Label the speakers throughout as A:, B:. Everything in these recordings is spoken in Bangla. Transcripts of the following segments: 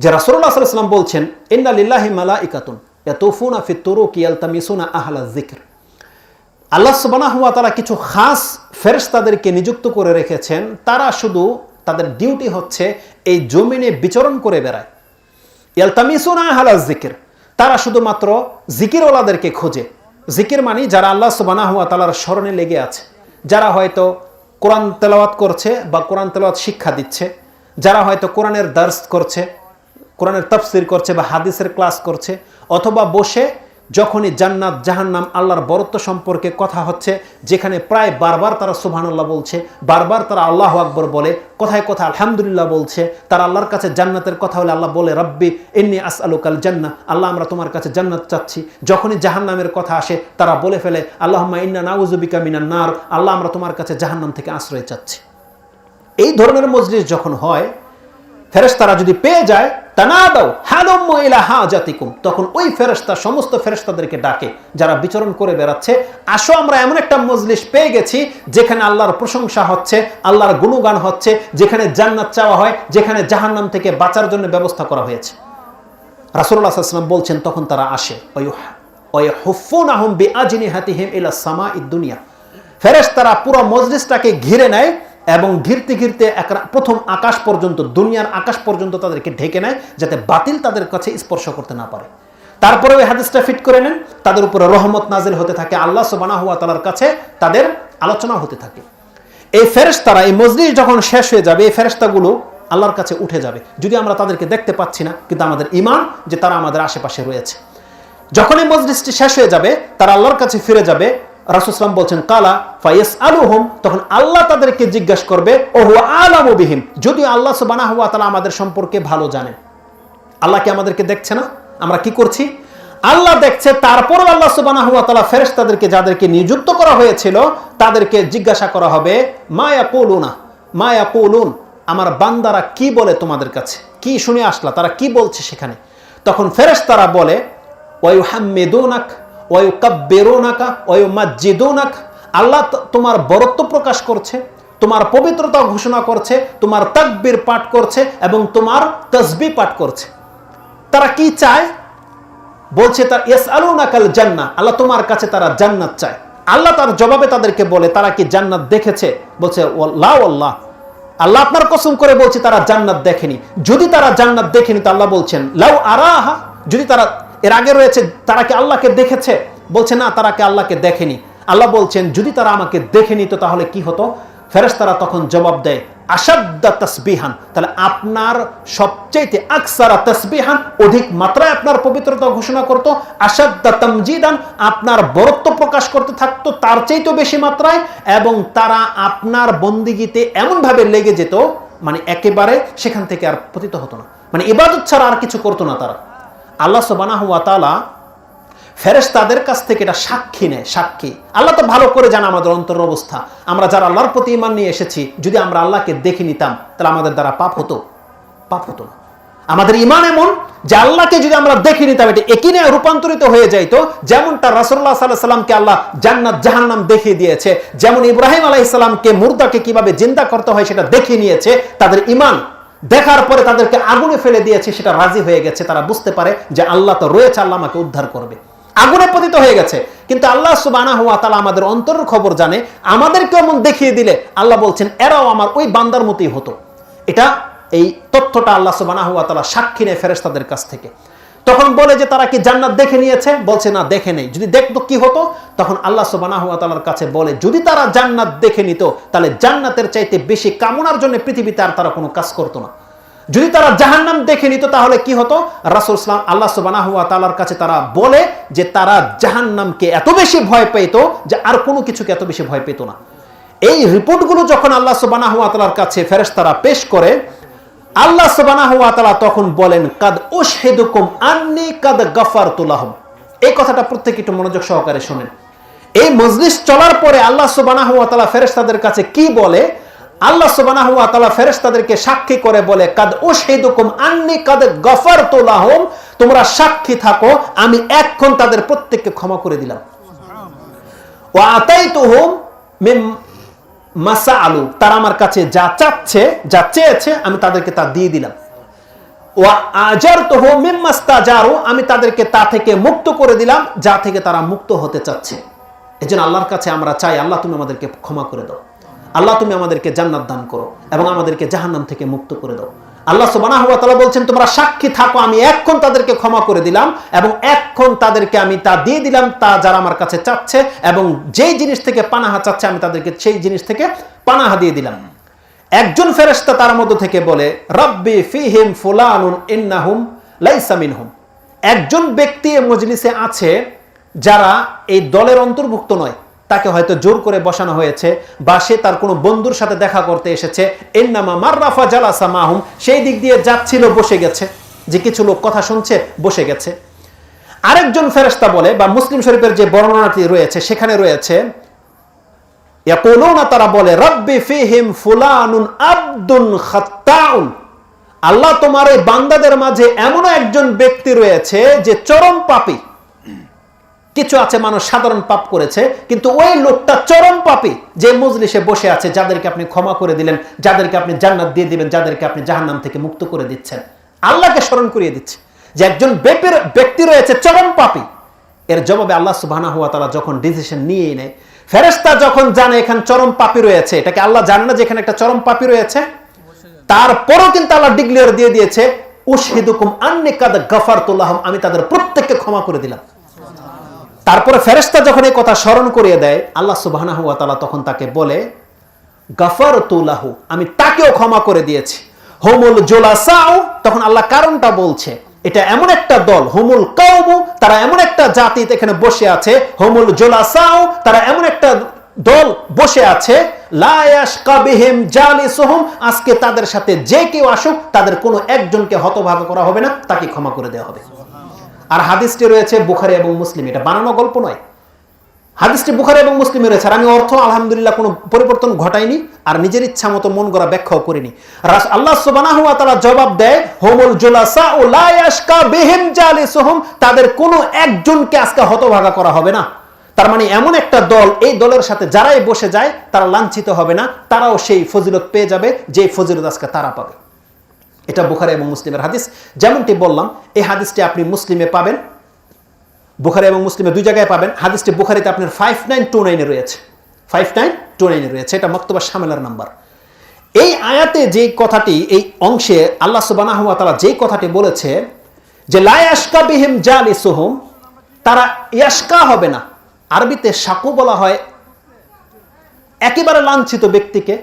A: যে আলাইহি ওয়াসাল্লাম বলছেন, ইন্না লিল্লাহি মালাইকাতুন ইয়াতুফুনা ফিত তুরুকি ইয়ালতামিসুনা আহলা যিকর। আল্লাহ সুবহানাহু ওয়া তাআলা কিছু খাস ফেরেশতাদেরকে নিযুক্ত করে রেখেছেন। তারা শুধু তাদের ডিউটি হচ্ছে এই জমিনে বিচরণ করে বেড়ায়। ইয়ালতামিসুনা আহলা যিকর। তারা শুধুমাত্র জিকিরওয়ালাদেরকে খোঁজে। জিকির মানে যারা আল্লাহ সুবহানাহু ওয়া তাআলার স্মরণে লেগে আছে। যারা হয়তো কোরআন তেলাওয়াত করছে বা কোরআন তেলাওয়াত শিক্ষা দিচ্ছে। যারা হয়তো কোরআনের দার্স করছে। কোরআনের তফসির করছে বা হাদিসের ক্লাস করছে, অথবা বসে যখনই জান্নাত, জাহান্নাম, আল্লাহর বরত্ব সম্পর্কে কথা হচ্ছে, যেখানে প্রায় বারবার তারা সুবহানাল্লাহ বলছে, বারবার তারা আল্লাহ আকবর বলে, কথায় কথা আলহামদুলিল্লাহ বলছে, তারা আল্লাহর কাছে জান্নাতের কথা হলে আল্লাহ বলে, রব্বি এমনি আস আলুকাল জান্না আল্লাহ আমরা তোমার কাছে জান্নাত চাচ্ছি। যখনই জাহান্নামের কথা আসে, তারা বলে ফেলে, আল্লাহম্মা ইন্না নাউজুবিকা মিনান নার আল্লাহ আমরা তোমার কাছে জাহান্নাম থেকে আশ্রয় চাচ্ছি। এই ধরনের মজলিস যখন হয় ফেরেশতারা যদি পেয়ে যায় তানাদাও হালুম্ম ইলা হাজাতিকুম, তখন ওই ফেরেশতা, সমস্ত ফেরেশতাদেরকে ডাকে, যারা বিচরণ করে বেড়াচ্ছে। আসো, আমরা এমন একটা মজলিস পেয়ে গেছি, যেখানে আল্লাহর প্রশংসা হচ্ছে, আল্লাহর গুণগান হচ্ছে, যেখানে জান্নাত চাওয়া হয়, যেখানে জাহান্নাম থেকে বাঁচার জন্য ব্যবস্থা করা হয়েছে। আলাইহি ওয়াসাল্লাম বলছেন, তখন তারা আসে ফেরেশতারা পুরো মজলিসটাকে ঘিরে নেয় এবং ঘিরতে ঘিরতে প্রথম আকাশ পর্যন্ত, দুনিয়ার আকাশ পর্যন্ত তাদেরকে ঢেকে নেয় যাতে বাতিল তাদের কাছে স্পর্শ করতে না পারে। তারপরে ওই হাদিসটা ফিট করে নেন, তাদের উপরে রহমত নাজিল হতে থাকে, আল্লাহ সুবানা হুয়া তালার কাছে তাদের আলোচনা হতে থাকে। এই ফেরেশতারা, এই মজলিস যখন শেষ হয়ে যাবে, এই ফেরেশতাগুলো আল্লাহর কাছে উঠে যাবে। যদি আমরা তাদেরকে দেখতে পাচ্ছি না, কিন্তু আমাদের ইমান যে তারা আমাদের আশেপাশে রয়েছে। যখন এই মজলিসটি শেষ হয়ে যাবে, তারা আল্লাহর কাছে ফিরে যাবে রাসুসলাম বলছেন, কালা ফাইস আলু হোম তখন আল্লাহ তাদেরকে জিজ্ঞাসা করবে ও হুয়া আলাম বিহিম যদিও আল্লাহ সুবানা হুয়া তালা আমাদের সম্পর্কে ভালো জানেন। আল্লাহ কি আমাদেরকে দেখছে না? আমরা কি করছি? আল্লাহ দেখছে তারপর আল্লাহ সুবানা হুয়া তালা ফেরেস তাদেরকে যাদেরকে নিযুক্ত করা হয়েছিল, তাদেরকে জিজ্ঞাসা করা হবে মায়া কৌলুনা মায়া কৌলুন আমার বান্দারা কি বলে তোমাদের কাছে? কি শুনে আসলা? তারা কি বলছে সেখানে? তখন ফেরেস তারা বলে ওয়ু মাজ্জিদুনাক আল্লাহ তোমার বরত্ব প্রকাশ করছে, তোমার পবিত্রতা ঘোষণা করছে, তোমার তাকবির পাঠ করছে এবং তোমার তসবি পাঠ করছে। তারা কি চায়? বলছে তার এস আলু নাকাল জান্না আল্লাহ তোমার কাছে তারা জান্নাত চায়। আল্লাহ তার জবাবে তাদেরকে বলে, তারা কি জান্নাত দেখেছে? বলছে আল্লাহ আল্লাহ আপনার কসম করে বলছে, তারা জান্নাত দেখেনি। যদি তারা জান্নাত দেখেনি, তো আল্লাহ বলছেন, লাউ আরাহা। যদি তারা এর আগে রয়েছে, তারা কি আল্লাহকে দেখেছে? বলছে, না, তারা কি আল্লাহকে দেখেনি? আল্লাহ বলছেন, যদি তারা আমাকে দেখেনি, তো তাহলে কি হতো? ফেরেশতারা তখন জবাব দেয় আসাদ্দা তসবিহান। তাহলে আপনার সবচেয়ে আকসারা তসবিহান অধিক মাত্রায় আপনার পবিত্রতা ঘোষণা করত আসাদ্দা তমজিদান, আপনার বরত্ব প্রকাশ করতে থাকতো তার চাইতেও বেশি মাত্রায়, এবং তারা আপনার বন্দিগিতে এমনভাবে লেগে যেত মানে একেবারে সেখান থেকে আর পতিত হতো না। মানে ইবাদত ছাড়া আর কিছু করতো না তারা। আল্লাহ সবানাহ তালা ফেরেস তাদের কাছ থেকে এটা সাক্ষী নেয়, সাক্ষী। আল্লাহ তো ভালো করে জানা আমাদের অন্তরের অবস্থা। আমরা যারা আল্লাহর প্রতি ইমান নিয়ে এসেছি, যদি আমরা আল্লাহকে দেখে নিতাম, তাহলে আমাদের দ্বারা পাপ হতো। পাপ হতো না। আমাদের ইমান এমন যে আল্লাহকে যদি আমরা দেখে নিতাম, এটা একিনে রূপান্তরিত হয়ে যাইতো, যেমনটা রাসুল্লাহ সাল্লাহ সাল্লামকে আল্লাহ জান্নাত, জাহান্নাম দেখিয়ে দিয়েছে। যেমন ইব্রাহিম আলাহ মুর্দাকে কীভাবে জিন্দা করতে হয় সেটা দেখিয়ে নিয়েছে। তাদের ইমান দেখার পরে তাদেরকে আগুনে ফেলে দিয়েছে, সেটা রাজি হয়ে গেছে, তারা বুঝতে পারে যে আল্লাহ তো রয়েছে, আল্লাহ আমাকে উদ্ধার করবে। আগুনে পতিত হয়ে গেছে, কিন্তু আল্লাহ সুবানা হুয়া তালা আমাদের অন্তরের খবর জানে, আমাদেরকে এমন দেখিয়ে দিলে আল্লাহ বলছেন, এরাও আমার ওই বান্দার মতোই হতো। এটা এই তথ্যটা আল্লাহ সুবানা হুয়া তালা সাক্ষী নেয় ফেরেস্তাদের কাছ থেকে। তখন বলে যে তারা কি জান্নাত দেখে নিয়েছে? বলছে, না, দেখে নেই। যদি দেখতো কি হতো? তখন আল্লাহ সুবানা হুয়া তালার কাছে বলে, যদি তারা জান্নাত দেখে নিত, তাহলে জান্নাতের চাইতে বেশি কামনার জন্য পৃথিবীতে আর তারা কোনো কাজ করতো না। যদি তারা জাহান্নাম দেখে নিত, তাহলে কি হতো? রাসুল ইসলাম আল্লাহ সুবানা হুয়া তালার কাছে তারা বলে যে, তারা জাহান্নামকে এত বেশি ভয় পেত যে আর কোনো কিছুকে এত বেশি ভয় পেত না। এই রিপোর্টগুলো যখন আল্লাহ সুবানা হুয়া তালার কাছে ফেরেস তারা পেশ করে আল্লাহ সুবানা হুয়া তালা তখন বলেন, কাদ ওশেদুকুম আন্নি কাদ গফার তুলাহম এই কথাটা প্রত্যেকে একটু মনোযোগ সহকারে শোনেন। এই মজলিস চলার পরে আল্লাহ সুবানা হুয়া তালা ফেরেস্তাদের কাছে কি বলে? আল্লাহ সুবানা হুয়া তালা ফেরেস্তাদেরকে সাক্ষী করে বলে, কাদ ওশেদুকুম আন্নি কাদ গফার তুলাহম তোমরা সাক্ষী থাকো, আমি এখন তাদের প্রত্যেককে ক্ষমা করে দিলাম। ও আতাই তো হোম মাসা আলু তারা আমার কাছে যা চাচ্ছে, যা চেয়েছে, আমি তাদেরকে তা দিয়ে দিলাম। আমি তাদেরকে তা থেকে মুক্ত করে দিলাম, যা থেকে তারা মুক্ত হতে চাচ্ছে। এই জন্য আল্লাহর কাছে আমরা চাই, আল্লাহ তুমি আমাদেরকে ক্ষমা করে দাও। আল্লাহ তুমি আমাদেরকে জান্নাত দান করো এবং আমাদেরকে জাহান্নাম থেকে মুক্ত করে দাও। আল্লাহ তাআলা বলছেন, তোমরা সাক্ষী থাকো, আমি এক্ষণ তাদেরকে ক্ষমা করে দিলাম এবং এক্ষণ তাদেরকে আমি তা দিয়ে দিলাম, তা যারা আমার কাছে চাচ্ছে এবং যেই জিনিস থেকে পানাহা চাচ্ছে, আমি তাদেরকে সেই জিনিস থেকে পানাহা দিয়ে দিলাম। একজন ফেরেশতা তার মধ্য থেকে বলে, রব্বি ফিহিম ফুলানুন ইন্নাহুম লাইসা মিনহুম। একজন ব্যক্তি মজলিসে আছে যারা এই দলের অন্তর্ভুক্ত নয়। তাকে হয়তো জোর করে বসানো হয়েছে বা সে তার কোনো বন্ধুর সাথে দেখা করতে এসেছে। এন্নামা মাররাফা জালাসা মাহুম, সেই দিক দিয়ে যাচ্ছিল, বসে গেছে। যে কিছু লোক কথা শুনছে, বসে গেছে। আরেকজন ফেরেশতা বলে, বা মুসলিম শরীফের যে বর্ণনাটি রয়েছে, সেখানে রয়েছে তারা বলে, রব্বি ফিহিম ফুলানুন আব্দুন খাত্তাউন। আল্লাহ তোমার এই বান্দাদের মাঝে এমন একজন ব্যক্তি রয়েছে যে চরম পাপী। কিছু আছে মানুষ সাধারণ পাপ করেছে, কিন্তু ওই লোকটা চরম পাপী। যে মজলিসে বসে আছে, যাদেরকে আপনি ক্ষমা করে দিলেন, যাদেরকে আপনি জান্নাত দিয়ে দিবেন, যাদেরকে আপনি জাহান্নাম থেকে মুক্ত করে দিচ্ছেন। আল্লাহকে স্মরণ করিয়ে দিচ্ছে যে একজন ব্যক্তি রয়েছে, চরম পাপী। এর জবাবে আল্লাহ সুবহানাহু ওয়া তাআলা যখন ডিসিশন নিয়ে নেয়, ফেরেশতা যখন জানে এখানে চরম পাপী রয়েছে, এটাকে আল্লাহ জানে না যে এখানে একটা চরম পাপী রয়েছে, তারপরও কিন্তু আল্লাহ ডিক্লেয়ার দিয়ে দিয়েছে, উশহিদুকুম আন্নি কাদ গাফারতুল্লাহম আমি তাদের প্রত্যেককে ক্ষমা করে দিলাম। তারপরে ফেরেশতা যখন এই কথা স্মরণ করিয়ে দেয়, আল্লাহ সুবহানাহু ওয়া তাআলা তখন তাকে বলে গাফারতুল্লাহু আমি তাকেও ক্ষমা করে দিয়েছি। হোমুল জোলাসাও তখন আল্লাহ কারণটা বলছে, এটা এমন একটা দল, হোমুল কাউমু, তারা এমন একটা জাতি এখানে বসে আছে, হোমুল জোলাসাও তারা এমন একটা দল বসে আছে লায়াস কাবিহিম জালিসুহুম, আজকে তাদের সাথে যে কেউ আসুক, তাদের কোনো একজনকে হতভাগ করা হবে না, তাকে ক্ষমা করে দেওয়া হবে। আর হাদিসটি রয়েছে বুখারি এবং মুসলিম। এটা বানানো গল্প নয়। হাদিসটি বুখারি এবং মুসলিমে রয়েছে। আর আমি অর্থ, আলহামদুলিল্লাহ, কোনো পরিবর্তন ঘটাইনি আর নিজের ইচ্ছা মতো মন গড়া ব্যাখ্যাও করিনি। আল্লাহ সুবহানাহু ওয়া তাআলা জবাব দেয়, হুমুল জুলাসা ও লা ইয়াশকা বিহিম জালিসুহুম। তাদের কোনো একজনকে আজকে হতভাগা করা হবে না। তার মানে এমন একটা দল, এই দলের সাথে যারাই বসে যায়, তারা লাঞ্ছিত হবে না। তারাও সেই ফজিলত পেয়ে যাবে যে ফজিলত আজকে তারা পাবে। এটা বুখারি এবং মুসলিমের হাদিস। যেমনটি বললাম, এই হাদিসটি আপনি মুসলিমে পাবেন, বুখারি এবং মুসলিমে দুই জায়গায় পাবেন। হাদিসটি বুখারিতে আপনার ফাইভ নাইন টু নাইনে রয়েছে। ফাইভ নাইন টু নাইনে রয়েছে, এটা মক্তবা সামেলার নাম্বার। এই আয়াতে যে কথাটি, এই অংশে আল্লাহ সুবাহ তালা যেই কথাটি বলেছে যে লায়াসকা বিহিম জালি সুহুম তারা ইয়াসকা হবে না। আরবিতে সাকু বলা হয়, একেবারে লাঞ্ছিত ব্যক্তিকে,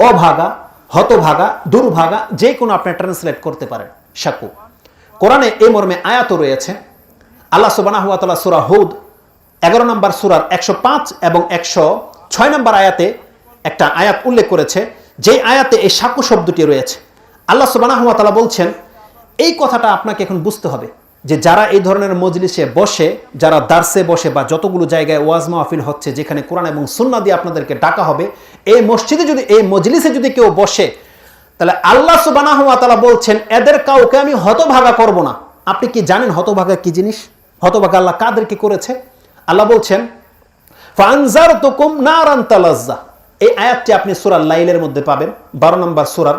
A: অভাগা হতভাগা, দুর্ভাগা, যে কোনো আপনি ট্রান্সলেট করতে পারেন। সাকু কোরআনে এই মর্মে আয়াত রয়েছে। আল্লাহ সুবাহ সুরা হুদ, এগারো নম্বর সুরার একশো পাঁচ এবং একশো ছয় নম্বর আয়াতে একটা আয়াত উল্লেখ করেছে যেই আয়াতে এই সাকু শব্দটি রয়েছে। আল্লাহ সুবাহ বলছেন, এই কথাটা আপনাকে এখন বুঝতে হবে। যে যারা এই ধরনের মজলিসে বসে, যারা দার্সে বসে বা যতগুলো জায়গায় ওয়াজ মাহফিল হচ্ছে, যেখানে কোরআন এবং সুন্না দিয়ে আপনাদেরকে ডাকা হবে, এই মসজিদে যদি, এই মজলিসে যদি কেউ বসে, তাহলে আল্লাহ সুবানাহ তাআলা বলছেন, এদের কাউকে আমি হতভাগা করব না। আপনি কি জানেন হতভাগা কি জিনিস? হতভাগা আল্লাহ কাদেরকে করেছে? আল্লাহ বলছেন ফানজার তুকুম নারান তালাজ্জা। এই আয়াতটি আপনি সুরার লাইলের মধ্যে পাবেন, বারো নম্বর সুরার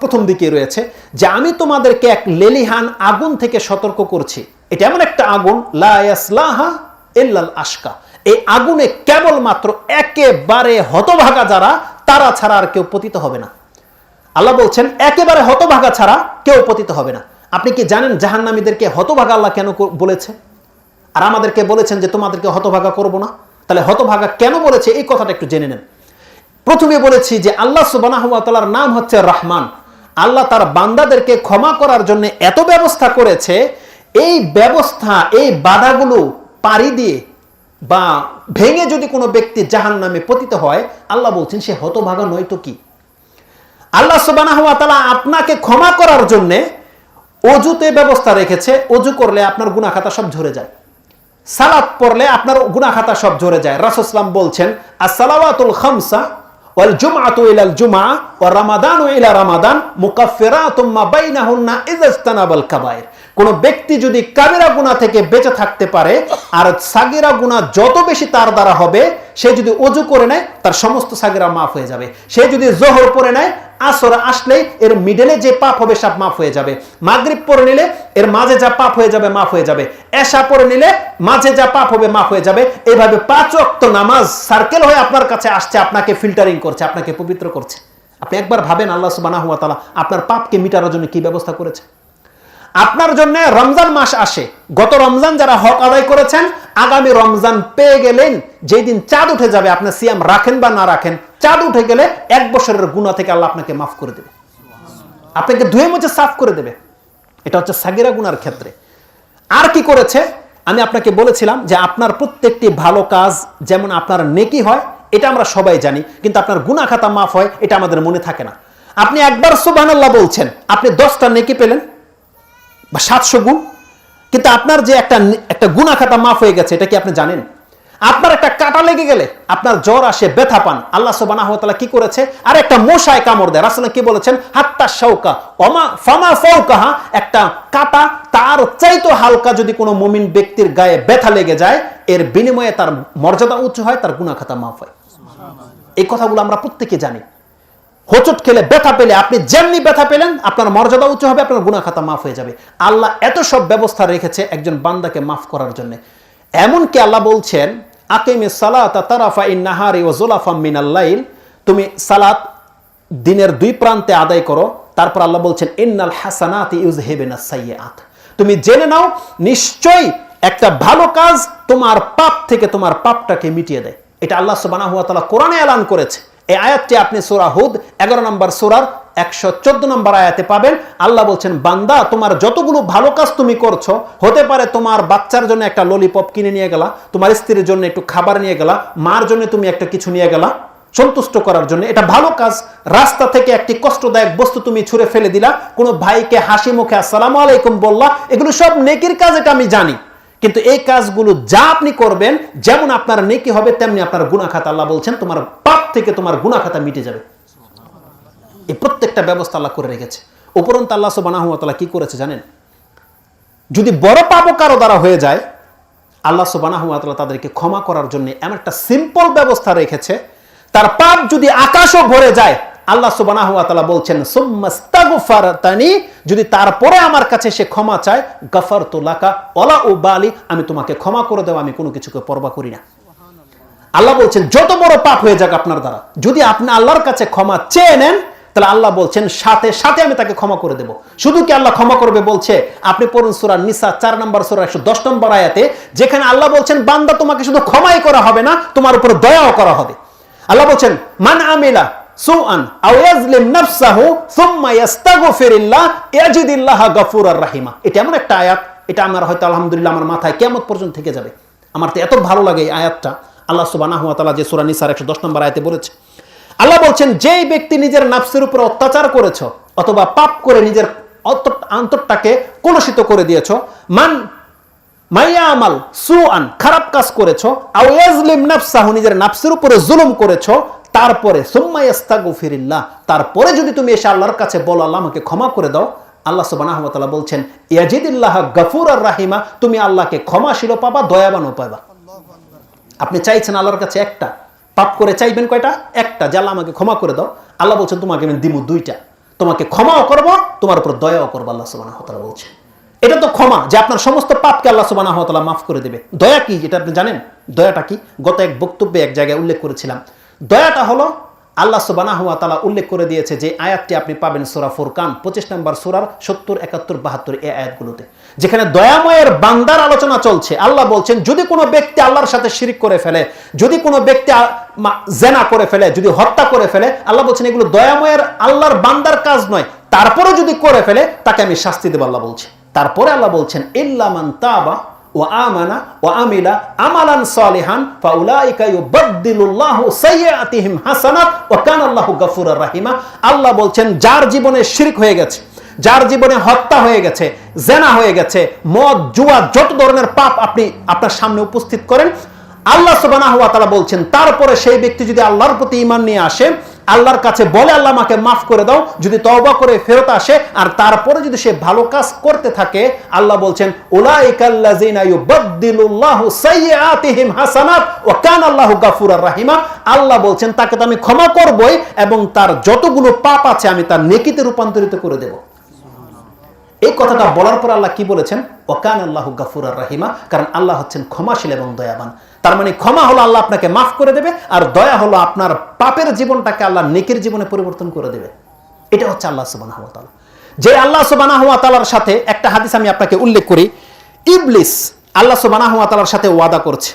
A: প্রথম দিকে রয়েছে যে আমি তোমাদেরকে এক লেলিহান আগুন থেকে সতর্ক করছি। এটা এমন একটা আগুন, লা ইয়াসলাহা ইল্লাল আশকা। এই আগুনে কেবলমাত্র একেবারে হতভাগা যারা, তারা ছাড়া আর কেউ পতিত হবে না। আল্লাহ বলছেন, একেবারে হতভাগা ছাড়া কেউ পতিত হবে না। আপনি কি জানেন জাহান্নামীদেরকে হতভাগা আল্লাহ কেন বলেছে? আর আমাদেরকে বলেছেন যে তোমাদেরকে হতভাগা করব না। তাহলে হতভাগা কেন বলেছে? এই কথাটা একটু জেনে নেন। প্রথমে বলেছি যে আল্লাহ সুবানার নাম হচ্ছে রহমান। আল্লাহ তার বান্দাদেরকে ক্ষমা করার জন্য এত ব্যবস্থা করেছে, এই ব্যবস্থা, এই বাধাগুলো পাড়ি দিয়ে বা ভেঙে যদি কোনো ব্যক্তি জাহান নামে পতিত হয়, আল্লাহ বলছেন সে হতভাগা নয় তো কি? আল্লাহ সুবানাহ তাআলা আপনাকে ক্ষমা করার জন্য অজুতে ব্যবস্থা রেখেছে। অজু করলে আপনার গুনাহ খাতা সব ঝরে যায়। সালাত পড়লে আপনার গুনাহ খাতা সব ঝরে যায়। রাসূলুল্লাহ বলছেন as-salawatul khamsa ওয়াল والجمعة إلى الجمعة والرمضان إلى رمضان مكفرات ما بينهن إذا اجتنب الكبائر. কোন ব্যক্তি যদি কাবিরা গুনাহ থেকে বেঁচে থাকতে পারে, আর সাগিরা গুনাহ যত বেশি তার দ্বারা হবে, সে যদি অজু করে নেয়, তার সমস্ত সাগেরা মাফ হয়ে যাবে। সে যদি জোহর পরে নেয়, আসর আসলেই এর মিডলে যে পাপ হবে সব মাফ হয়ে যাবে। মাগরিব পরে নিলে এর মাঝে যা পাপ হয়ে যাবে মাফ হয়ে যাবে। এশা পরে নিলে মাঝে যা পাপ হবে মাফ হয়ে যাবে। এইভাবে পাঁচ অক্ত নামাজ সার্কেল হয়ে আপনার কাছে আসছে, আপনাকে ফিল্টারিং করছে, আপনাকে পবিত্র করছে। আপনি একবার ভাবেন আল্লাহ সুবাহ আপনার পাপকে মিটানোর জন্য কি ব্যবস্থা করেছে? আপনার জন্য রমজান মাস আসে। গত রমজান যারা হক আদায় করেছেন, আগামী রমজান পেয়ে গেলেন যেই দিন চাঁদ উঠে যাবে আপনার সিয়াম রাখেন বা না রাখেন, চাঁদ উঠে গেলে এক বছরের গুণা থেকে আল্লাহ আপনাকে মাফ করে দেবে। আপনাকে ধুয়ে মুছে সাফ করে দেবে। এটা হচ্ছে সাগিরা গুনার ক্ষেত্রে। আর কি করেছে? আমি আপনাকে বলেছিলাম যে আপনার প্রত্যেকটি ভালো কাজ যেমন আপনার নেকি হয়, এটা আমরা সবাই জানি, কিন্তু আপনার গুনা খাতা মাফ হয়, এটা আমাদের মনে থাকে না। আপনি একবার সুবহানাল্লাহ বলছেন, আপনি দশটা নেকি পেলেন? বা সাতশো গুণ। কিন্তু আপনার যে একটা একটা গুণা খাতা মাফ হয়ে গেছে, এটা কি আপনি জানেন? আপনার একটা কাটা লেগে গেলে আপনার জ্বর আসে, ব্যথা পান। আল্লাহ সুবাহ কি করেছে? আর একটা মশায় কামড় দেয়। রাসুল কি বলেছেন? হাত্তা শৌকা অমা ফামা ফৌকাহা একটা কাটা তার চাইতো হালকা যদি কোনো মুমিন ব্যক্তির গায়ে ব্যথা লেগে যায়, এর বিনিময়ে তার মর্যাদা উচ্চ হয়, তার গুণা খাতা মাফ হয়। এই কথাগুলো আমরা প্রত্যেকে জানি। হোচট খেলে ব্যথা পেলে আপনি যেমনি ব্যথা পেলেন, আপনার মর্যাদা উচ্চ হবে, আপনার গুণা খাতা মাফ হয়ে যাবে। আল্লাহ এত সব ব্যবস্থা রেখেছে একজন বান্দাকে মাফ করার জন্য। এমনকি আল্লাহ বলছেন আকিমে সালাত তারাফা ইন নাহারি ও জোলাফা মিনাল্লাইল তুমি সালাত দিনের দুই প্রান্তে আদায় করো, তারপর আল্লাহ বলছেন, ইন্নাল হাসানাত ইউজ হেবেনা সাইয়াত তুমি জেনে নাও, নিশ্চয়ই একটা ভালো কাজ তোমার পাপ থেকে তোমার পাপটাকে মিটিয়ে দেয়। এটা আল্লাহ সুবাহ কোরআনে এলান করেছে। এই আয়াতটি আপনি সোরা হুদ এগারো নম্বর সোরার একশো চোদ্দ নম্বর আয়াতে পাবেন। আল্লাহ বলছেন, বান্দা, তোমার যতগুলো ভালো কাজ তুমি করছ, হতে পারে তোমার বাচ্চার জন্য একটা ললিপপ কিনে নিয়ে গেলা, তোমার স্ত্রীর জন্য একটু খাবার নিয়ে গেলা, মার জন্য তুমি একটা কিছু নিয়ে গেলা, সন্তুষ্ট করার জন্য। এটা ভালো কাজ, রাস্তা থেকে একটি কষ্টদায়ক বস্তু তুমি ছুঁড়ে ফেলে দিলা, কোনো ভাইকে হাসি মুখে আসসালামু আলাইকুম বললা, এগুলো সব নেকির কাজ, এটা আমি জানি। কিন্তু এই কাজগুলো যা আপনি করবেন, যেমন আপনার নেকি হবে, তেমনি আপনার গুণাখাতা আল্লাহ বলছেন, তোমার পাপ থেকে তোমার গুণাখাতা মিটে যাবে। এই প্রত্যেকটা ব্যবস্থা আল্লাহ করে রেখেছে। উপরন্ত আল্লাহ সুবানাহতাল্লাহ কি করেছে জানেন? যদি বড় পাপও কারও দ্বারা হয়ে যায়, আল্লাহ সুবানাহতাল্লাহ তাদেরকে ক্ষমা করার জন্য এমন একটা সিম্পল ব্যবস্থা রেখেছে, তার পাপ যদি আকাশও ভরে যায় আল্লাহ সুবানাহ তাআলা বলছেন সুম্মাস্তাগফারতানি যদি তারপরে আমার কাছে সে ক্ষমা চায়, গাফারতু লাকা ওলা ও বালি আমি তোমাকে ক্ষমা করে দেব, আমি কোনো কিছুকে পরবা করি না। আল্লাহ বলছেন, যত বড় পাপ হয়ে যাক আপনার দ্বারা, যদি আপনি আল্লাহর কাছে ক্ষমা চেয়ে নেন, তাহলে আল্লাহ বলছেন, সাথে সাথে আমি তাকে ক্ষমা করে দেব। শুধু কি আল্লাহ ক্ষমা করবে বলছে? আপনি পড়ুন সুরা নিসা চার নম্বর, সুরা একশো দশ নম্বর আয়াতে, যেখানে আল্লাহ বলছেন, বান্দা তোমাকে শুধু ক্ষমাই করা হবে না, তোমার উপর দয়াও করা হবে। আল্লাহ বলছেন, মান আমিলা সুআন আও ইয়াজলিম নাফসাহু, সুম্মা ইয়াস্তাগফিরিল্লাহ, ইয়াজিদিল্লাহ গফুরার রাহিমা। এটা এমন একটা আয়াত, এটা আমার হয়তো আলহামদুলিল্লাহ আমার মাথায় কিয়ামত পর্যন্ত থেকে যাবে। আমার তো এত ভালো লাগে এই আয়াতটা। আল্লাহ সুবহানাহু ওয়া তাআলা যে সূরা নিসার 110 নম্বর আয়াতে বলেছে, আল্লাহ বলছেন, যেই ব্যক্তি নিজের নাফসের উপর অত্যাচার করেছ অথবা পাপ করে নিজের অন্তরটাকে কলুষিত করে দিয়েছ, মান মাইয়া আমাল সুআন, খারাপ কাজ করেছ আও ইয়াজলিম নাফসাহু নিজের নাফসের উপরে জুলুম করেছ তারপরে সুম্মাইয়াস্তাগফিরিল্লাহ তারপরে যদি তুমি এসে আল্লাহর কাছে বলো, আল্লাহ আমাকে ক্ষমা করে দাও, আল্লাহ তাআলা বলছেন, ইয়াজিদিল্লাহ গফুর আর রাহিমা, তুমি আল্লাহকে ক্ষমাশীল পাবা দয়াবানও পাবা। আপনি চাইছেন আল্লাহর কাছে একটা, পাপ করে চাইবেন কয়টা? একটা, যে আমাকে ক্ষমা করে দাও। আল্লাহ বলছেন, তোমাকে আমি দিমু দুইটা। তোমাকে ক্ষমাও করব, তোমার উপর দয়াও করব, আল্লাহ সুবহানাহু ওয়া তাআলা বলছে এটা তো ক্ষমা, যে আপনার সমস্ত পাপকে আল্লাহ তাআলা মাফ করে দেবে। দয়া কি এটা আপনি জানেন? দয়াটা কি? গত এক বক্তব্যে এক জায়গায় উল্লেখ করেছিলাম। দয়াটা হলো আল্লাহ সুবানাহ তালা উল্লেখ করে দিয়েছে যে আয়াতটি আপনি পাবেন সোরা ফুরকান, পঁচিশ নম্বর সোরার সত্তর, একাত্তর, বাহাত্তর এই আয়াতগুলোতে। যেখানে দয়াময়ের বান্দার আলোচনা চলছে। আল্লাহ বলছেন, যদি কোনো ব্যক্তি আল্লাহর সাথে শিরিক করে ফেলে, যদি কোনো ব্যক্তি জেনা করে ফেলে, যদি হত্যা করে ফেলে, আল্লাহ বলছেন, এগুলো দয়াময়ের আল্লাহর বান্দার কাজ নয়। তারপরে যদি করে ফেলে, তাকে আমি শাস্তি দেবো, আল্লাহ বলছে। তারপরে আল্লাহ বলছেন ইল্লামান তাবা বলছেন, যার জীবনে শিরক হয়ে গেছে, যার জীবনে হত্যা হয়ে গেছে, জেনা হয়ে গেছে, মদ, জুয়া, যত ধরনের পাপ আপনি আপনার সামনে উপস্থিত করেন, আল্লাহ সুবহানাহু ওয়া তাআলা বলছেন, তারপরে সেই ব্যক্তি যদি আল্লাহর প্রতি ঈমান নিয়ে আসে আল্লাহর কাছে বলে আল্লাহ আমাকে মাফ করে দাও, যদি তওবা করে ফেরত আসে, আর তারপরে যদি সে ভালো কাজ করতে থাকে, আল্লাহ বলছেন রাহিমা। আল্লাহ বলছেন, তাকে তো আমি ক্ষমা করবই এবং তার যতগুলো পাপ আছে আমি তার নেকিতে রূপান্তরিত করে দেব। এই কথাটা বলার পর আল্লাহ কি বলেছেন? ওকান আল্লাহ গাফুরার রাহিমা। কারণ আল্লাহ হচ্ছেন ক্ষমাশীল এবং দয়াবান। তার মানে ক্ষমা হলো আল্লাহ আপনাকে মাফ করে দেবে, আর দয়া হলো আপনার পাপের জীবনটাকে আল্লাহ নেকের জীবনে পরিবর্তন করে দেবে। এটা হচ্ছে আল্লাহ সুবাহ যে আল্লাহ সুবাহ তালার সাথে একটা হাদিস আমি আপনাকে উল্লেখ করি, ইবলিস আল্লাহ সুবাহ তালার সাথে ওয়াদা করছে।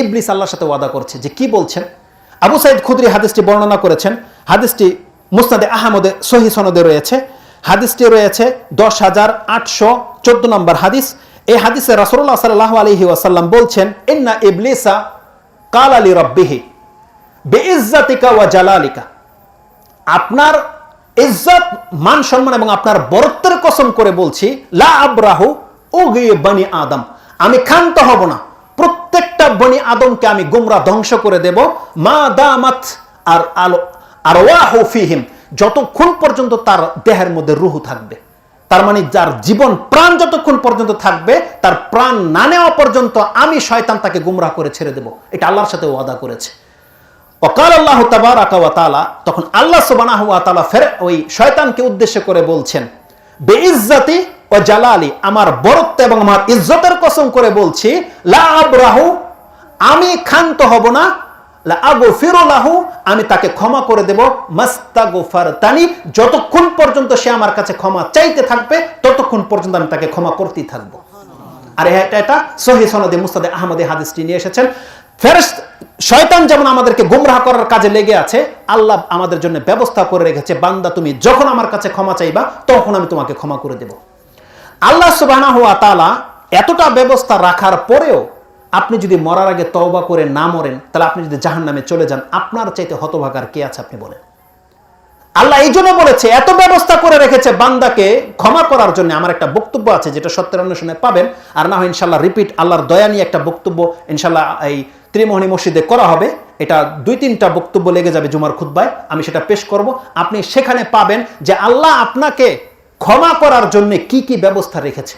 A: ইবলিস আল্লাহর সাথে ওয়াদা করছে যে কি বলছেন? আবু সাইদ খুদরি হাদিসটি বর্ণনা করেছেন। হাদিসটি মুস্তাদে আহমদে, সহি সনদে রয়েছে। হাদিসটি রয়েছে দশ হাজার আটশো চোদ্দ নম্বর হাদিস। এই হাদিসে রাসুল্লাহ সাল্লাহ আলহি ওয়াসাল্লাম বলছেন, ইন্না ইবলিসা কাল আলী রব্বিহি বে ইজ্জাতিকা ওয়া জালালিকা। আপনার ইজ্জত, মান সম্মান এবং আপনার বরত্বের কসম করে বলছি, লা আব্রাহু ও গিয়ে বানি আদম। আমি ক্ষান্ত হব না। প্রত্যেকটা বনি আদমকে আমি গুমরা ধ্বংস করে দেব। মা দামাত আর আলো আর ওয়াহু ফিহিম। যতক্ষণ পর্যন্ত তার দেহের মধ্যে রুহু থাকবে। তার মানে যার জীবন প্রাণ যতক্ষণ পর্যন্ত থাকবে, তার প্রাণ না নেওয়া পর্যন্ত আমি শয়তান তাকে গুমরাহ করে ছেড়ে দেব। এটা আল্লাহর সাথে ওয়াদা করেছে। অকাল আল্লাহ তাবার তালা তখন আল্লাহ সুবানাহ তালা ফের ওই শয়তানকে উদ্দেশ্য করে বলছেন বে ইজ্জাতি ও জালালি, আমার বরত্ব এবং আমার ইজ্জতের কসম করে বলছি, লা আবরাহু, আমি ক্ষান্ত হব না লা আগো ফিরোলাহু আমি তাকে ক্ষমা করে দেব। মাস্তাগোফার তানি যতক্ষণ পর্যন্ত সে আমার কাছে ক্ষমা চাইতে থাকবে, ততক্ষণ পর্যন্ত আমি তাকে ক্ষমা করতেই থাকব। আর এটা এটা সহি সনদে মুস্তাদে আহমদে হাদিসটি নিয়ে এসেছেন। ফেরেস্ত শয়তান যেমন আমাদেরকে গুমরাহ করার কাজে লেগে আছে, আল্লাহ আমাদের জন্য ব্যবস্থা করে রেখেছে, বান্দা তুমি যখন আমার কাছে ক্ষমা চাইবা, তখন আমি তোমাকে ক্ষমা করে দেব। আল্লাহ তালা এতটা ব্যবস্থা রাখার পরেও আপনি যদি মরার আগে তওবা করে না মরেন, তাহলে আপনি যদি জাহান নামে চলে যান, আপনার চাইতে হতভাগার কে আছে আপনি বলেন। আল্লাহ এই জন্য বলেছে, এত ব্যবস্থা করে রেখেছে বান্দাকে ক্ষমা করার জন্য। আমার একটা বক্তব্য আছে, যেটা সত্যের অন্বেষণে পাবেন। আর না হয় ইনশাল্লাহ রিপিট, আল্লাহর দয়া নিয়ে একটা বক্তব্য ইনশাল্লাহ এই ত্রিমোহনী মসজিদে করা হবে। এটা দুই তিনটা বক্তব্য লেগে যাবে জুমার খুদ্বায় আমি সেটা পেশ করব। আপনি সেখানে পাবেন যে আল্লাহ আপনাকে ক্ষমা করার জন্য কি কি ব্যবস্থা রেখেছে।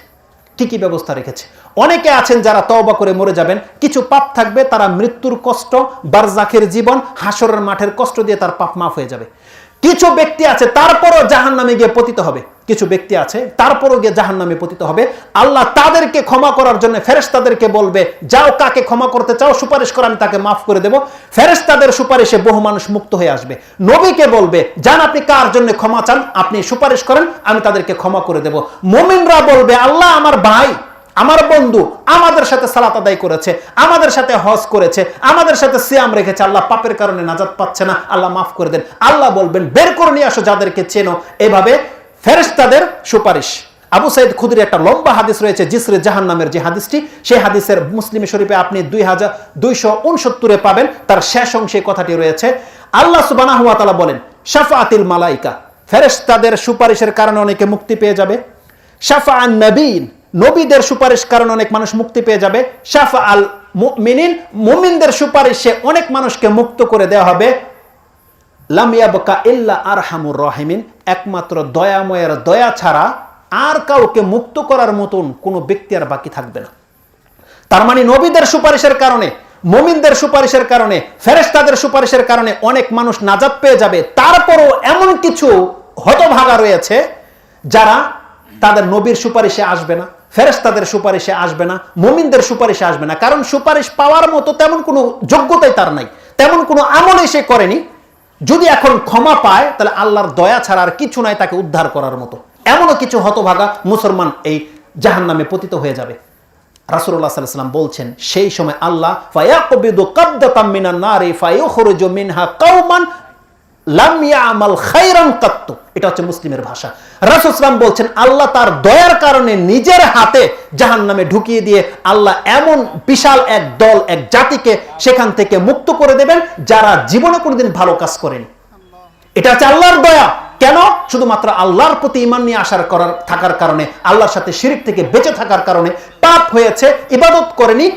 A: কি ব্যবস্থা রেখেছে। অনেকে আছেন যারা তওবা করে মরে যাবেন, কিছু পাপ থাকবে, তারা মৃত্যুর কষ্ট বারজাখের জীবন হাসরের মাঠের কষ্ট দিয়ে তার পাপ মাফ হয়ে যাবে। কিছু ব্যক্তি আছে, তারপরও জাহান নামে গিয়ে পতিত হবে। কিছু ব্যক্তি আছে, তারপরও গিয়ে জাহান নামে পতিত হবে। আল্লাহ তাদেরকে ক্ষমা করার জন্য ফেরেস তাদেরকে বলবে, যাও কাকে ক্ষমা করতে চাও, সুপারিশ করে, আমি তাকে মাফ করে দেব। ফেরেস তাদের সুপারিশে বহু মানুষ মুক্ত হয়ে আসবে। নবীকে বলবে, যান, আপনি কার জন্য ক্ষমা চান? আপনি সুপারিশ করেন, আমি তাদেরকে ক্ষমা করে দেব। মোমিনরা বলবে, আল্লাহ আমার ভাই। আমার বন্ধু আমাদের সাথে সালাত আদায় করেছে, আমাদের সাথে হজ করেছে, আমাদের সাথে সিয়াম রেখেছে, আল্লাহ পাপের কারণে নাজাত পাচ্ছে না, আল্লাহ মাফ করে দেন। আল্লাহ বলবেন, বের করে নিয়ে আসো যাদেরকে চেনো। এভাবে ফেরেশতাদের সুপারিশ। আবু সাইদ খুদির একটা লম্বা হাদিস রয়েছে, জিসরে জাহান নামের যে হাদিসটি, সেই হাদিসের মুসলিম শরীফে আপনি দুই হাজার দুইশো উনসত্তরে পাবেন, তার শেষ অংশে কথাটি রয়েছে, আল্লাহ সুবানাহ তালা বলেন শাফাতিল মালাইকা। ফেরেশতাদের সুপারিশের কারণে অনেকে মুক্তি পেয়ে যাবে। শাফা নবীন। নবীদের সুপারিশ কারণে অনেক মানুষ মুক্তি পেয়ে যাবে। শাফা আল মিনিন মুমিনদের সুপারিশে অনেক মানুষকে মুক্ত করে দেওয়া হবে। লামিয়াবকা ইল্লা আরহামুর রহিমিন, একমাত্র দয়াময়ের দয়া ছাড়া আর কাউকে মুক্ত করার মতন কোনো ব্যক্তি আর বাকি থাকবে না। তার মানে নবীদের সুপারিশের কারণে, মমিনদের সুপারিশের কারণে ফেরেস্তাদের সুপারিশের কারণে অনেক মানুষ নাজাত পেয়ে যাবে। তারপরও এমন কিছু হতভাগা রয়েছে যারা তাদের নবীর সুপারিশে আসবে না। ফেরেস্তাদের সুপারিশে আসবে না, মমিনদের সুপারিশে আসবে না। কারণ সুপারিশ পাওয়ার মতো তেমন কোনো যোগ্যতাই তার নাই, তেমন কোনো আমলই সে করেনি। যদি এখন ক্ষমা পায়, তাহলে আল্লাহর দয়া ছাড়া আর কিছু নাই তাকে উদ্ধার করার মতো। এমনও কিছু হতভাগা মুসলমান এই জাহান নামে পতিত হয়ে যাবে। রাসুল্লাহ সাল্লাম বলছেন, সেই সময় আল্লাহ, ফায়াকবিদু কাদ্দাতাম মিনান নারি, ফায়ুখরুজু মিনহা কাউমান এটা হচ্ছে মুসলিমের ভাষা। রাসুসলাম বলছেন, আল্লাহ তার দয়ার কারণে নিজের হাতে জাহান নামে ঢুকিয়ে দিয়ে আল্লাহ এমন বিশাল এক দল, এক জাতিকে সেখান থেকে মুক্ত করে দেবেন যারা জীবনে কোনোদিন ভালো কাজ করেনি। এটা হচ্ছে আল্লাহর দয়া। কেন? শুধুমাত্র আল্লাহর প্রতি ইমান নিয়ে আসার করার থাকার কারণে, আল্লাহর সাথে শিরিক থেকে বেঁচে থাকার কারণে পাপ হয়েছে, ইবাদত করেনি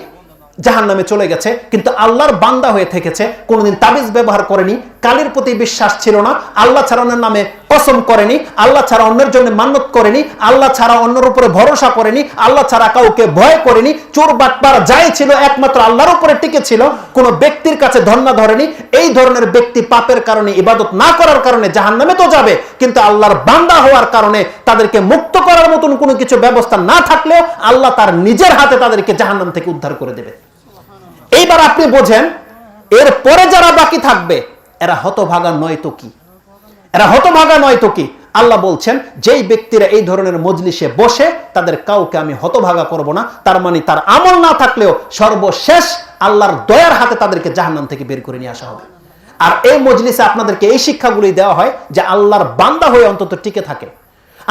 A: জাহান নামে চলে গেছে, কিন্তু আল্লাহর বান্দা হয়ে থেকেছে, কোনোদিন তাবিজ ব্যবহার করেনি, কালীর প্রতি বিশ্বাস ছিল না, আল্লাহ ছাড়া অন্যের নামে কসম করেনি, আল্লাহ ছাড়া অন্যের জন্য মান্যত করেনি, আল্লাহ ছাড়া অন্যের উপরে ভরসা করেনি, আল্লাহ ছাড়া কাউকে ভয় করেনি, চোর বাটপার যাই ছিল, একমাত্র আল্লাহর উপরে টিকে ছিল, কোনো ব্যক্তির কাছে ধর্ণা ধরেনি, এই ধরনের ব্যক্তি পাপের কারণে, ইবাদত না করার কারণে জাহান নামে তো যাবে, কিন্তু আল্লাহর বান্দা হওয়ার কারণে তাদেরকে মুক্ত করার মতন কোনো কিছু ব্যবস্থা না থাকলেও আল্লাহ তার নিজের হাতে তাদেরকে জাহান্নাম থেকে উদ্ধার করে দেবে। এইবার আপনি বোঝেন, এর পরে যারা বাকি থাকবে, এরা হতভাগা নয় তো কি? এরা হতভাগা নয় তো কি? আল্লাহ বলছেন, যেই ব্যক্তিরা এই ধরনের মজলিসে বসে, তাদের কাউকে আমি হতভাগা করব না। তার মানে তার আমল না থাকলেও সর্বশেষ আল্লাহর দয়ার হাতে তাদেরকে জাহান্নাম থেকে বের করে নিয়ে আসা হবে। আর এই মজলিসে আপনাদেরকে এই শিক্ষাগুলি দেওয়া হয় যে আল্লাহর বান্দা হয়ে অন্তত টিকে থাকে।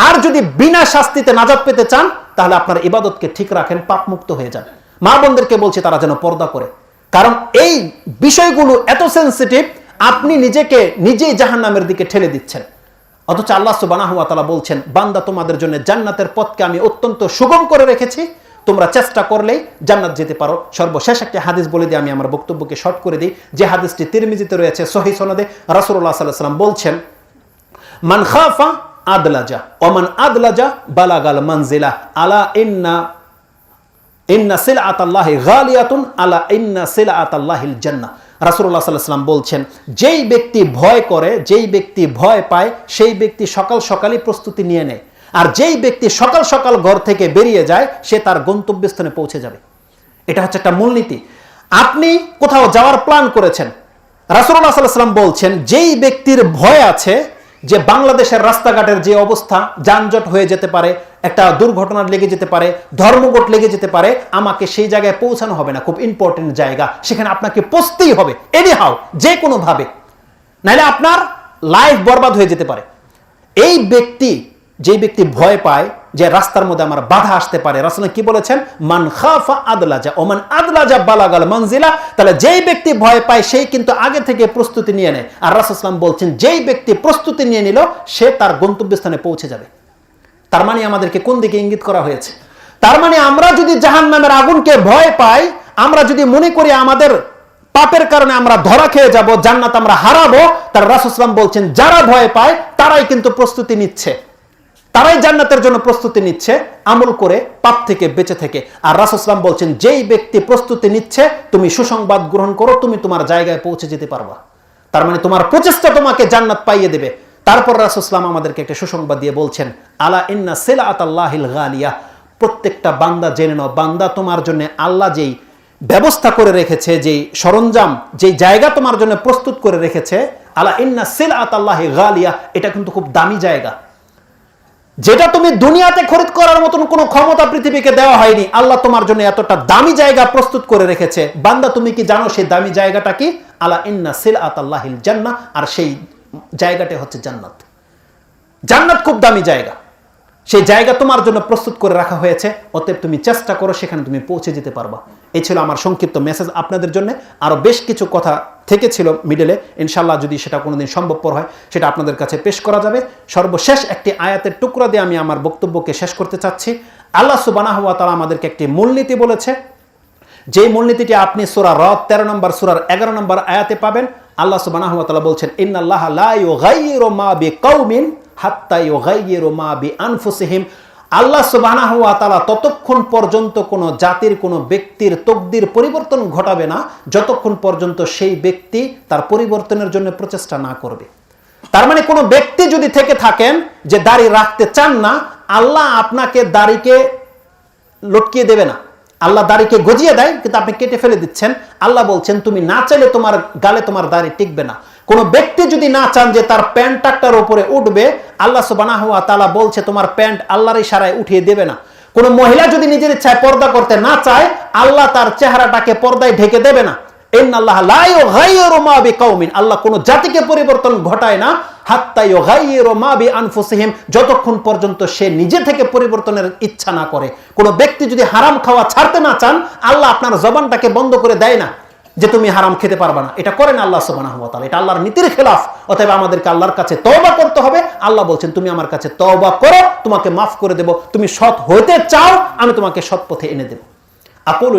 A: আর যদি বিনা শাস্তিতে নাজাদ পেতে চান, তাহলে আপনার ইবাদতকে ঠিক রাখেন পাপ মুক্ত হয়ে যান। মা বোনদেরকে বলছে তারা যেন পর্দা করে। কারণ এই বিষয়গুলো এত সেন্সিটিভ আপনি নিজেকে নিজেই জাহান নামের দিকে ঠেলে দিচ্ছেন। অথচ আল্লাহ সুবানাহ তালা বলছেন, বান্দা তোমাদের জন্য জান্নাতের পথকে আমি অত্যন্ত সুগম করে রেখেছি। তোমরা চেষ্টা করলেই জান্নাত যেতে পারো। সর্বশেষ একটি হাদিস বলে দিয়ে আমি আমার বক্তব্যকে শর্ট করে দিই। যে হাদিসটি তিরমিজিতে রয়েছে সহি সনদে রাসুল্লাহ সাল্লাহ সাল্লাম বলছেন, মান খাফা আদলাজা ওমান আদলাজা বালাগাল মানজিলা, আলা ইন্না ইন্না সিল আতাল্লাহি গালিয়াতুন আলা ইন্না সিল আতাল্লাহিল সাল্লাল্লাহু আলাইহি সাল্লাম বলছেন, যেই ব্যক্তি ভয় করে, যেই ব্যক্তি ভয় পায়, সেই ব্যক্তি সকাল সকালই প্রস্তুতি নিয়ে নেয়। আর যেই ব্যক্তি সকাল সকাল ঘর থেকে বেরিয়ে যায়, সে তার গন্তব্যস্থানে পৌঁছে যাবে। এটা হচ্ছে একটা মূলনীতি। আপনি কোথাও যাওয়ার প্ল্যান করেছেন। সাল্লাল্লাহু সাল্লাম বলছেন, যেই ব্যক্তির ভয় আছে যে বাংলাদেশের রাস্তাঘাটের যে অবস্থা, যানজট হয়ে যেতে পারে একটা দুর্ঘটনা লেগে যেতে পারে, ধর্মঘট লেগে যেতে পারে, আমাকে সেই জায়গায় পৌঁছানো হবে না, খুব ইম্পর্টেন্ট জায়গা। সেখানে আপনাকে পৌঁছতেই হবে এনি হাও যে কোনোভাবে নাহলে আপনার লাইফ বরবাদ হয়ে যেতে পারে। এই ব্যক্তি, যে ব্যক্তি ভয় পায় যে রাস্তার মধ্যে আমার বাধা আসতে পারে, রাসুল কি বলেছেন? মান খাফা আদলাজা, ওমান আদলাজা বালাগাল মঞ্জিলা তাহলে যেই ব্যক্তি ভয় পায়, সেই কিন্তু আগে থেকে প্রস্তুতি নিয়ে নেয়। আর রাসুলাম বলছেন, যেই ব্যক্তি প্রস্তুতি নিয়ে নিল, সে তার গন্তব্যস্থানে পৌঁছে যাবে। তার মানে আমাদেরকে কোন দিকে ইঙ্গিত করা হয়েছে? তার মানে আমরা যদি জাহান নামের আগুনকে ভয় পাই, আমরা যদি মনে করি আমাদের পাপের কারণে আমরা ধরা খেয়ে যাব, জান্নাত আমরা হারাবো, তার রাসুসলাম বলছেন, যারা ভয় পায়, তারাই কিন্তু প্রস্তুতি নিচ্ছে। তারাই জান্নাতের জন্য প্রস্তুতি নিচ্ছে, আমল করে পাপ থেকে বেঁচে থেকে। আর রাসুসলাম বলছেন, যেই ব্যক্তি প্রস্তুতি নিচ্ছে, তুমি সুসংবাদ গ্রহণ করো, তুমি তোমার জায়গায় পৌঁছে যেতে পারবা। তার মানে তোমার প্রচেষ্টা তোমাকে জান্নাত পাইয়ে দেবে। তারপর রাসুসলাম আমাদেরকে একটা সুসংবাদ দিয়ে বলছেন, আলা ইন্না সেলা আতাল্লাহিল গালিয়া প্রত্যেকটা বান্দা জেনে নাও, বান্দা তোমার জন্য আল্লাহ যেই ব্যবস্থা করে রেখেছে, যেই সরঞ্জাম, যেই জায়গা তোমার জন্য প্রস্তুত করে রেখেছে, আলা ইন্না সেল আতাল্লাহি গালিয়া এটা কিন্তু খুব দামি জায়গা। যেটা তুমি দুনিয়াতে খরিদ করার মতন কোনো ক্ষমতা পৃথিবীকে দেওয়া হয়নি, আল্লাহ তোমার জন্য এতটা দামি জায়গা প্রস্তুত করে রেখেছে। বান্দা, তুমি কি জানো সেই দামি জায়গাটা কি? আলা ইন্না সিল আতাল্লাহিল জান্নাহ আর সেই জায়গাটা হচ্ছে জান্নাত। জান্নাত খুব দামি জায়গা। সেই জায়গা তোমার জন্য প্রস্তুত করে রাখা হয়েছে। অতএব তুমি চেষ্টা করো, সেখানে তুমি পৌঁছে যেতে পারবা। এই ছিল আমার সংক্ষিপ্ত মেসেজ আপনাদের জন্য। আরও বেশ কিছু কথা থেকেছিল মিডলে ইনশাল্লাহ যদি সেটা কোনোদিন সম্ভবপর হয়, সেটা আপনাদের কাছে পেশ করা যাবে। সর্বশেষ একটি আয়াতের টুকরা দিয়ে আমি আমার বক্তব্যকে শেষ করতে চাচ্ছি। আল্লাহ সুবানা হওয়া তারা আমাদেরকে একটি মূলনীতি বলেছে। যে মূলনীতিটি আপনি সুরা র তেরো নম্বর, সুরার এগারো নম্বর আয়াতে পাবেন আল্লাহ তালা বলছেন ইউগাইয়িরু মা বিকাউমিন হাত্তা ইউগাইয়িরু মা বিআনফুসিহিম। আল্লাহ তাআলা ততক্ষণ পর্যন্ত কোনো জাতির, কোনো ব্যক্তির তকদির পরিবর্তন ঘটাবে না, যতক্ষণ পর্যন্ত সেই ব্যক্তি তার পরিবর্তনের জন্য প্রচেষ্টা না করবে। তার মানে কোনো ব্যক্তি যদি থেকে থাকেন যে দাড়ি রাখতে চান না, আল্লাহ আপনাকে দাড়িকে লটকিয়ে দেবে না। আল্লাহ দাড়িকে গজিয়ে দেয়, কিন্তু আপনি কেটে ফেলে দিচ্ছেন। আল্লাহ বলছেন, তুমি না চাইলে তোমার গালে তোমার দাড়ি টিকবে না। কোনো ব্যক্তি যদি না চান যে তার প্যান্ট টাকটার উপরে উঠবে, আল্লাহ সুবানাহ তালা বলছে, তোমার প্যান্ট আল্লাহর ইশারায় উঠিয়ে দেবে না। কোনো মহিলা যদি নিজের ইচ্ছায় পর্দা করতে না চায়, আল্লাহ তার চেহারাটাকে পর্দায় ঢেকে দেবে না। আল্লাহ কোন জাতিকে পরিবর্তন ঘটায় না। যতক্ষণ পর্যন্ত সে নিজে থেকে পরিবর্তনের ইচ্ছা না করে। কোনো ব্যক্তি যদি হারাম খাওয়া ছাড়তে না চান, আল্লাহ আপনার জবানটাকে বন্ধ করে দেয় না যে তুমি হারাম খেতে পারবা না। এটা করেন আল্লাহ সুবাহ এটা আল্লাহর নীতির খেলাফ। অতএব আমাদেরকে আল্লাহর কাছে তওবা করতে হবে। আল্লাহ বলছেন, তুমি আমার কাছে তওবা করো, তোমাকে মাফ করে দেব। তুমি সৎ হতে চাও, আমি তোমাকে সৎ পথে এনে দেব। আপুল